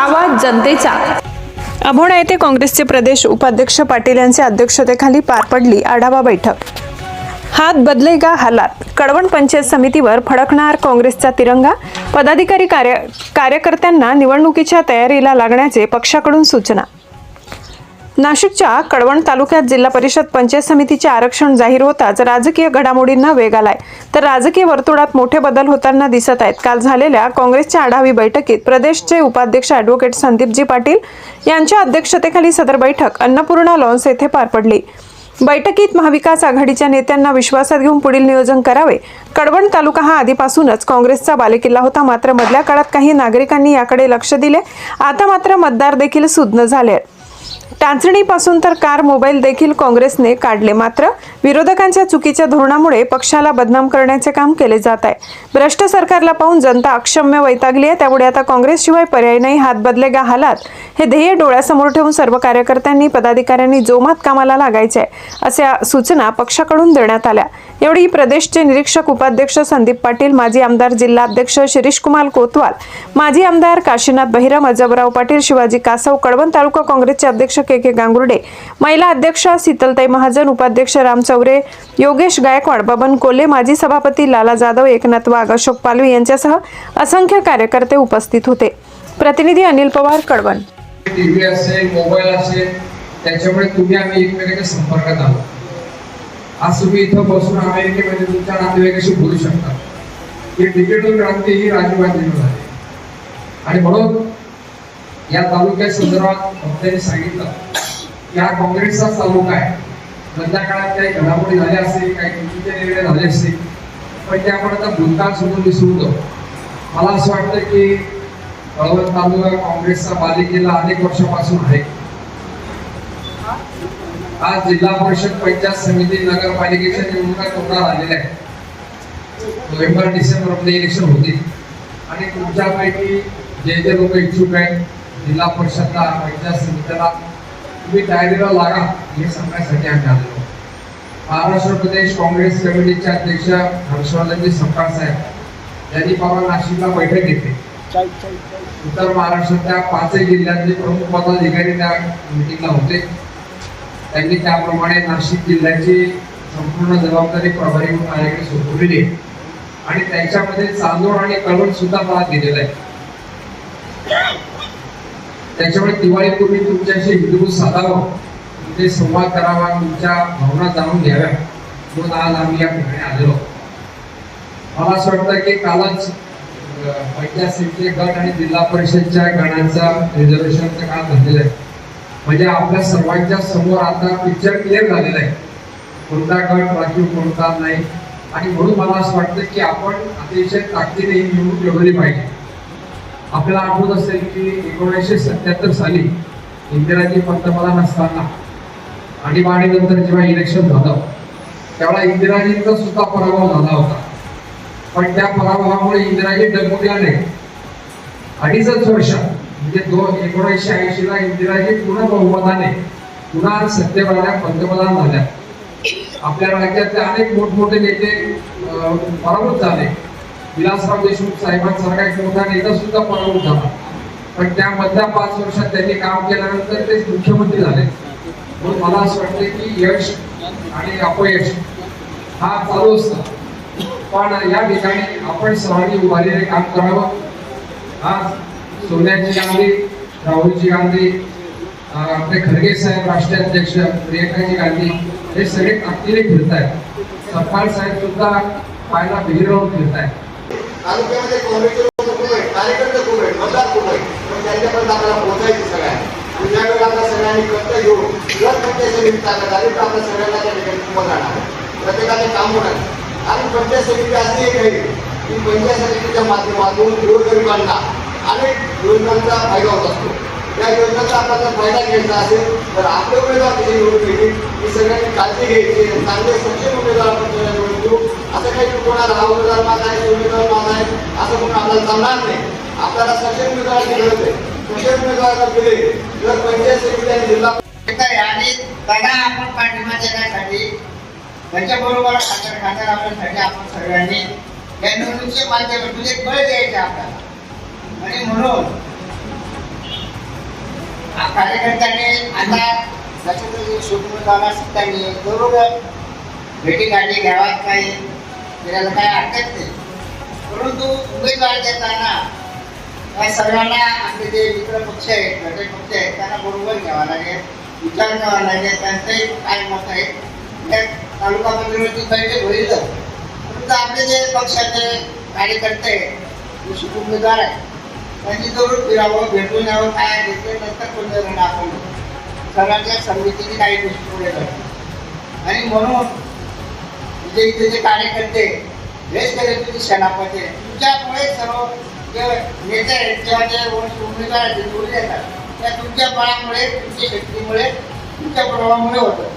आवाज जनतेचा. अभोणा येथे काँग्रेसचे प्रदेश उपाध्यक्ष पाटील यांच्या अध्यक्षतेखाली पार पडली आढावा बैठक. हात बदलेगा हालात. कडवण पंचायत समितीवर फडकणार काँग्रेसचा तिरंगा? पदाधिकारी कार्य कार्यकर्त्यांना निवडणुकीच्या तयारीला लागण्याचे पक्षाकडून सूचना. नाशिकच्या कळवण तालुक्यात जिल्हा परिषद पंचायत समितीचे आरक्षण जाहीर होताच राजकीय घडामोडींना वेग आलाय तर राजकीय वर्तुळात मोठे बदल होताना दिसत आहेत. काल झालेल्या काँग्रेसच्या आढावी बैठकीत प्रदेशचे उपाध्यक्ष अॅडव्होकेट संदीपजी पाटील यांच्या अध्यक्षतेखाली सदर बैठक अन्नपूर्णा लॉन्स येथे पार पडली. बैठकीत महाविकास आघाडीच्या नेत्यांना विश्वासात घेऊन पुढील नियोजन करावे. कडवण तालुका हा आधीपासूनच काँग्रेसचा बालेकिल्ला होता. मात्र मधल्या काळात काही नागरिकांनी याकडे लक्ष दिले. आता मात्र मतदार देखील सुज्ञ झाले आहेत. टाचणीपासून तर कार मोबाईल देखील काँग्रेसने काढले. मात्र विरोधकांच्या चुकीच्या धोरणामुळे पक्षाला बदनाम करण्याचे काम केले जात आहे. भ्रष्ट सरकारला पाहून जनता अक्षम्य वैतागली आहे. त्यामुळे आता काँग्रेसशिवाय पर्याय नाही. हात बदले गा हालात. हे ध्येय डोळ्यासमोर ठेवून सर्व कार्यकर्त्यांनी पदाधिकाऱ्यांनी जोमात कामाला लागायचे आहे अशा सूचना पक्षाकडून देण्यात आल्या. एवढी प्रदेशचे निरीक्षक उपाध्यक्ष संदीप पाटील माजी आमदार जिल्हा अध्यक्ष शिरीषकुमार कोतवाल माजी आमदार काशीनाथ बहिरम अजबराव पाटील शिवाजी कासव कळवण तालुका काँग्रेसचे अध्यक्ष के के गांगुर्डे महिला अध्यक्ष शीतलताई महाजन उपाध्यक्ष राम चौरे योगेश गायकवाड बबन कोल्हे माजी सभापती लाला जाधव एकनाथ वाघ अशोक पालवी यांच्यासह असंख्य कार्यकर्ते उपस्थित होते. प्रतिनिधी अनिल पवार कळवण. टीव्ही असेल मोबाईल असेल त्याच्यामुळे तुम्ही आम्ही एकमेकांच्या संपर्कात आलो आज तुम्ही इथं बसून अमेरिकेमध्ये तुमच्या नातेवाईकाशी बोलू शकता. ही डिजिटल क्रांती ही राजीव झाली आणि म्हणून या तालुक्या संदर्भात भक्तांनी सांगितलं की हा काँग्रेसचा तालुका आहे. मधल्या काळात काही घडामोडी झाल्या असतील काही चुकीचे निर्णय झाले असतील पण ते आपण आता भूतकाळ सोडून विसरून मला असं वाटतं की कळवण तालुका काँग्रेसचा पालिकेला अनेक वर्षापासून आहे. आज जिल्हा परिषद पंचायत समिती नगरपालिकेच्या निवडणुका तोंडावर आलेल्या आहेत. नोव्हेंबर डिसेंबरमध्ये इलेक्शन होतील. आणि तुमच्यापैकी जे जे लोक इच्छुक आहेत जिल्हा परिषदला पंचायत समितीला तुम्ही तयारीला लागा हे सांगण्यासाठी आम्ही आलेलो महाराष्ट्र प्रदेश काँग्रेस कमिटीचे अध्यक्ष हर्षवर्धनजी सपकाळ साहेब यांनी परवा नाशिकला बैठक घेतली. उत्तर महाराष्ट्रातल्या पाचही जिल्ह्यातले प्रमुख पदाधिकारी त्या मिटिंगला होते. त्यांनी त्याप्रमाणे नाशिक जिल्ह्याची संपूर्ण जबाबदारी प्रभारी आयोगाने सोपवलेली आहे आणि त्यांच्यामध्ये चांदोड आणि कळवण सुद्धा मला दिलेलं आहे. त्याच्यामुळे दिवाळीपूर्वी तुमच्याशी हिंदू साधावं. तुमचे संवाद करावा तुमच्या भावना जाणून घ्याव्या. म्हणून आज आम्ही या ठिकाणी आलेलो मला असं वाटतं की कालच पंचायत समिती गट आणि जिल्हा परिषदच्या गणांचा रिझर्वेशनचं काम झालेलं आहे. म्हणजे आपल्या सर्वांच्या समोर आता पिक्चर क्लिअर झालेला आहे. कोणता गट राखीव कोणता नाही. आणि म्हणून मला असं वाटतं की आपण अतिशय ताकदीने ही निवडणूक लढवली पाहिजे. आपल्याला आठवत असेल की एकोणीसशे सत्याहत्तर साली इंदिराजी पंतप्रधान असताना आणीबाणीनंतर जेव्हा इलेक्शन झालं त्यावेळा इंदिराजींचा सुद्धा पराभव झाला होता. पण त्या पराभवामुळे इंदिराजी डगमगल्या नाही अडीचच वर्षात म्हणजे दोन एकोणीसशे ऐंशी ला इंदिराजी पुन्हा बहुमताने पुन्हा सत्तेवाल्या पंतप्रधान झाल्या. आपल्या राज्यातले अनेक मोठमोठे नेते पराभूत झाले. विलासराव देशमुख साहेबांसारखा एक मोठा नेता सुद्धा पराभूत झाला. पण त्यामधल्या पाच वर्षात त्यांनी काम केल्यानंतर ते मुख्यमंत्री झाले. म्हणून मला असं वाटतं की यश आणि अपयश हा चालू असतो पण या ठिकाणी आपण सर्वांनी उभारीने काम करावं. आज सोनियाजी गांधी राहुलजी गांधी आपले खरगे साहेब राष्ट्रीय अध्यक्ष प्रियंकाजी गांधी हे सगळे ताकदीने फिरत आहेत सपकाळ साहेब सुद्धा पाहायला विहीर राहून फिरत आहेत तालुक्यामध्ये काँग्रेसचे खूप आहेत कार्यकर्ते खूप आहेत मतदार खूप आहेत. पण त्यांच्यापर्यंत आपल्याला सगळ्यांना ज्यावेळेला आपल्या सगळ्यांनी कष्ट घेऊन जर पंचायत समिती ताकद आली तर आपल्या सगळ्यांना त्या ठिकाणी राहणार प्रत्येकाचे काम होणार आणि पंचायत समिती अशी एक आहे की पंचायत समितीच्या माध्यमातून गोरगरिबांना अनेक योजनांचा फायदा होत असतो. या योजनेचा आपल्याला फायदा घ्यायचा असेल तर आपले उमेदवार त्याची निवडून घेतील ही सगळ्यांनी काळजी घ्यायची चांगले सक्षम उमेदवार आपण त्याला निवडून देऊ. असं काही कोणाला हा उमेदवार माझा आहे तो उमेदवार माझा आहे असं म्हणून आपल्याला चालणार नाही. आपल्याला सक्षम उमेदवाराची गरज आहे सक्षम उमेदवार जर दिले तर पंचायत समिती आणि जिल्हा आणि त्यांना आपण पाठिंबा देण्यासाठी त्याच्याबरोबर खातर खातर आपल्यासाठी आपण सगळ्यांनी या निवडणुकीच्या माध्यमातून एक बळ द्यायचे आपल्याला. आणि म्हणून आ- कार्यकर्त्यांनी आता जसं जसं सुटमुळाला असताना जरूर भेटी गाठी घ्यावा काही त्याला काय हरकत नाही. परंतु उमेदवार देताना या सर्वांना आपले जे मित्र पक्ष आहेत घटक पक्ष आहेत त्यांना बरोबर घ्यावा लागेल विचार करावा लागेल त्यांचंही काय मत आहे. त्या तालुका मंत्रिमंडळाची बैठक होईल. परंतु आपले जे पक्षाचे कार्यकर्ते आहेत उमेदवार आहेत त्यांनी जरूर फिरावं भेटून यावं काय घेतलं नंतर कोणत्या जण आपण. सगळ्यांच्या समितीने काही गोष्टी पुढे करतो आणि म्हणून जे इथे जे कार्यकर्ते हेच करे तुम्ही सेनापती तुमच्यामुळे सर्व जे नेते आहेत किंवा जे उमेदवार आहेत ते निवडून येतात. त्या तुमच्या बळामुळे तुमच्या शक्तीमुळे तुमच्या प्रभावामुळे होतं